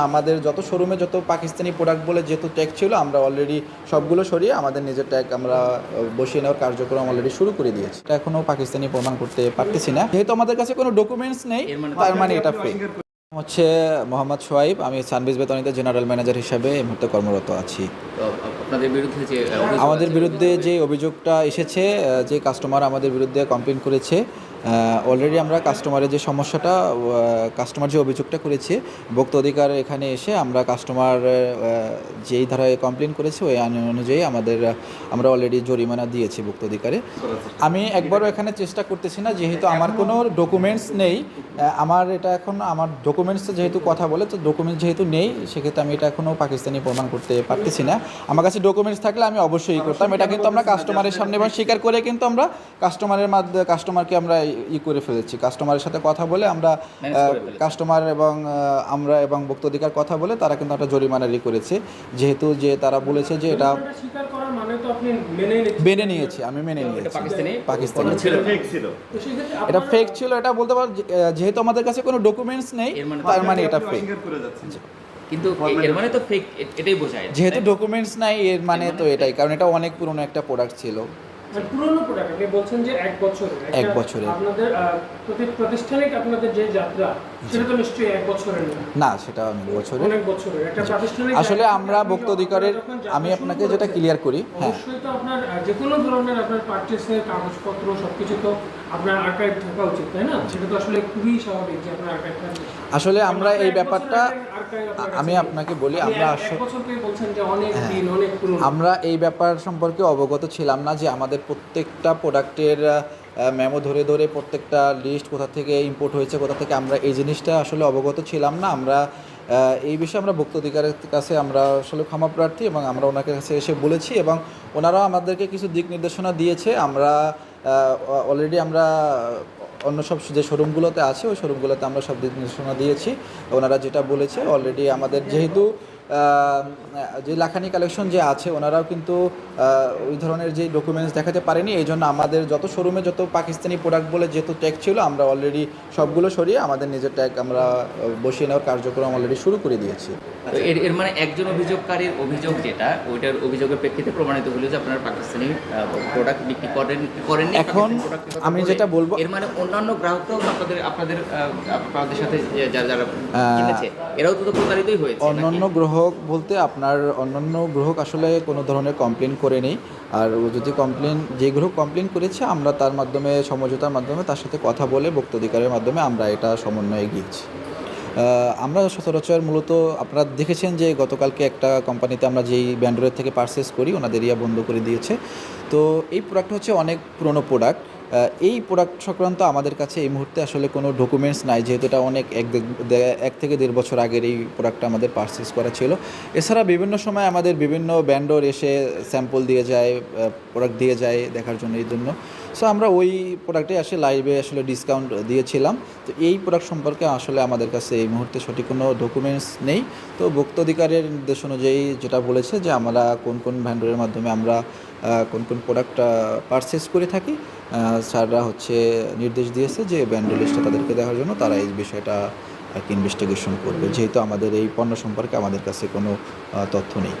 আমাদের যত শোরুমে যত পাকিস্তানি প্রোডাক্ট বলে যেহেতু ট্যাগ ছিল আমরা অলরেডি সবগুলো সরিয়ে আমাদের নিজের ট্যাগ আমরা বসিয়ে নেওয়ার কার্যক্রম অলরেডি শুরু করে দিয়েছি। এটা এখনও পাকিস্তানি প্রমাণ করতে পারতেছি না। যেহেতু আমাদের কাছে কোনো ডকুমেন্টস নেই মানে- তার মানে এটা ফেক হচ্ছে মোহাম্মদ সোয়াইব আমি সানবিজ বেতনিতে জেনারেল ম্যানেজার হিসাবে এই মুহূর্তে কর্মরত আছি। আপনাদের বিরুদ্ধে যে আমাদের বিরুদ্ধে যে অভিযোগটা এসেছে যে কাস্টমার আমাদের বিরুদ্ধে কমপ্লেন করেছে অলরেডি আমরা কাস্টমারের যে সমস্যাটা কাস্টমার যে অভিযোগটা করেছে, ভোক্তা অধিকার এখানে এসে আমরা কাস্টমার যেই ধারায় কমপ্লেন করেছে, ওই আইন অনুযায়ী আমাদের, আমরা অলরেডি জরিমানা দিয়েছি ভোক্তা অধিকারে। আমি একবারও এখানে চেষ্টা করতেছি না, যেহেতু আমার কোনো ডকুমেন্টস নেই আমার এটা এখন, আমার ডকুমেন্টস যেহেতু কথা বলে, তো ডকুমেন্টস যেহেতু নেই, সেক্ষেত্রে আমি এটা এখনও পাকিস্তানি প্রমাণ করতে পারতেছি না। আমার কাছে ডকুমেন্টস থাকলে আমি অবশ্যই করতাম, এটা কিন্তু আমরা কাস্টমারের সামনে এবং স্বীকার করে কিন্তু আমরা কাস্টমারের মাধ্যমে কাস্টমারকে আমরা ই করে ফেলেছি। কাস্টমারের সাথে কথা বলে আমরা। কাস্টমার এবং আমরা এবং ভোক্তাধিকার কথা বলে তারা কিন্তু একটা জরিমানা ই করেছে। যেহেতু যে তারা বলেছে যে এটা এটা স্বীকার করার মানে তো আপনি মেনে নিয়েছি আমি মেনে নিয়েছি। পাকিস্তানি? পাকিস্তানি। ছিল তো সেক্ষেত্রে এটা ফেক ছিল এটা বলতে পার যেহেতু আমাদের কাছে কোনো ডকুমেন্টস নেই মানে- তার মানে এটা ফেক কিন্তু এর মানে তো ফেক এটাই বোঝায়। যেহেতু ডকুমেন্টস নাই এর মানে তো এটাই কারণ এটা অনেক পুরনো একটা প্রোডাক্ট ছিল। মানে পুরোনো প্রোডাক্ট আপনি বলছেন যে এক এক বছরের। আপনাদের প্রাতিষ্ঠানিক আপনাদের যে যাত্রা সেটা তো নিশ্চয়ই এক বছরের না? সেটা অনেক বছরের। অনেক বছরের একটা প্রাতিষ্ঠানিক আসলে আমরা ভোক্তা অধিকারের আমি আপনাকে যেটা ক্লিয়ার করি হ্যাঁ। অবশ্যই তো আপনার যে কোনো ধরনের আপনার পারচেসের কাগজপত্র সবকিছু তো আপনার আর্কাইভ থাকা উচিত তাই না? সেটা তো আসলে খুবই স্বাভাবিক যে আপনার আর্কাইভ আসলে আমরা এই ব্যাপারটা আমি আপনাকে বলি আমরা আসলে বছর হ্যাঁ। দিন অনেক আমরা এই ব্যাপার সম্পর্কে অবগত ছিলাম না যে আমাদের প্রত্যেকটা প্রোডাক্টের মেমো ধরে ধরে প্রত্যেকটা লিস্ট কোথা থেকে ইম্পোর্ট হয়েছে, কোথা থেকে আমরা এই জিনিসটা আসলে অবগত ছিলাম না। আমরা এই বিষয়ে আমরা ভোক্তা অধিকারের কাছে আমরা আসলে ক্ষমা প্রার্থী এবং আমরা ওনাকে কাছে এসে বলেছি এবং ওনারাও আমাদেরকে কিছু দিক নির্দেশনা দিয়েছে। আমরা অলরেডি আমরা অন্য সব যে শোরুমগুলোতে আছে, ওই শোরুমগুলোতে আমরা সব দিক নির্দেশনা দিয়েছি। ওনারা যেটা বলেছে অলরেডি আমাদের যেহেতু যে লাখানি কালেকশন যে আছে ওনারাও কিন্তু ওই ধরনের যে ডকুমেন্টস দেখাতে পারেনি এই জন্য আমাদের যত শোরুমে যত পাকিস্তানি প্রোডাক্ট বলে যেহেতু ট্যাগ ছিল আমরা অলরেডি সবগুলো সরিয়ে আমাদের নিজের ট্যাগ আমরা বসিয়ে নেওয়ার কার্যক্রম অলরেডি শুরু করে দিয়েছি এর এর মানে একজন অভিযোগকারীর অভিযোগ যেটা ওইটার অভিযোগের প্রেক্ষিতে প্রমাণিত হলো যে আপনারা পাকিস্তানি প্রোডাক্ট বিক্রি করেন করেন এখন আমি যেটা বলবো- এর মানে অন্যান্য গ্রাহকরাও আপনাদের আপনাদের আপনাদের সাথে যারা যারা কিনেছে এরাও তো প্রতারিতই হয়েছে? অন্যান্য গ্রাহক বলতে আপনার অন্যান্য গ্রাহক আসলে কোনো ধরনের কমপ্লেন করে নেই। আর যদি কমপ্লেন যে গ্রাহক কমপ্লেন করেছে, আমরা তার মাধ্যমে, সমঝোতার মাধ্যমে তার সাথে কথা বলে বক্তাধিকারের মাধ্যমে আমরা এটা সমন্বয়ে গিয়েছি। আমরা সচরাচর মূলত, আপনারা দেখেছেন যে গতকালকে একটা কোম্পানিতে আমরা যেই ব্যান্ডোরের থেকে পারচেস করি ওনাদের ইয়া বন্ধ করে দিয়েছে। তো এই প্রোডাক্ট হচ্ছে অনেক পুরনো প্রোডাক্ট এই প্রোডাক্ট সংক্রান্ত আমাদের কাছে এই মুহূর্তে আসলে কোনো ডকুমেন্টস নাই, যেহেতু এটা অনেক এক এক থেকে দেড় বছর আগের এই প্রোডাক্টটা আমাদের পারচেস করা ছিল। এছাড়া বিভিন্ন সময় আমাদের বিভিন্ন ব্যান্ডর এসে স্যাম্পল দিয়ে যায় প্রোডাক্ট দিয়ে যায় দেখার জন্য এই জন্য। সো আমরা ওই প্রোডাক্টে আসলে লাইভে আসলে ডিসকাউন্ট দিয়েছিলাম। তো এই প্রোডাক্ট সম্পর্কে আসলে আমাদের কাছে এই মুহূর্তে সঠিক কোনো ডকুমেন্টস নেই। তো ভোক্তাধিকারের নির্দেশ অনুযায়ী যেটা বলেছে যে, আমরা কোন কোন ভ্যান্ডরের মাধ্যমে আমরা কোন কোন প্রোডাক্ট পারচেস করে থাকি স্যাররা হচ্ছে নির্দেশ দিয়েছে যে ব্যান্ড লিস্টটা তাদেরকে দেওয়ার জন্য তারা এই বিষয়টা আর কি ইনভেস্টিগেশন করবে। যেহেতু আমাদের এই পণ্য সম্পর্কে আমাদের কাছে কোনো তথ্য নেই।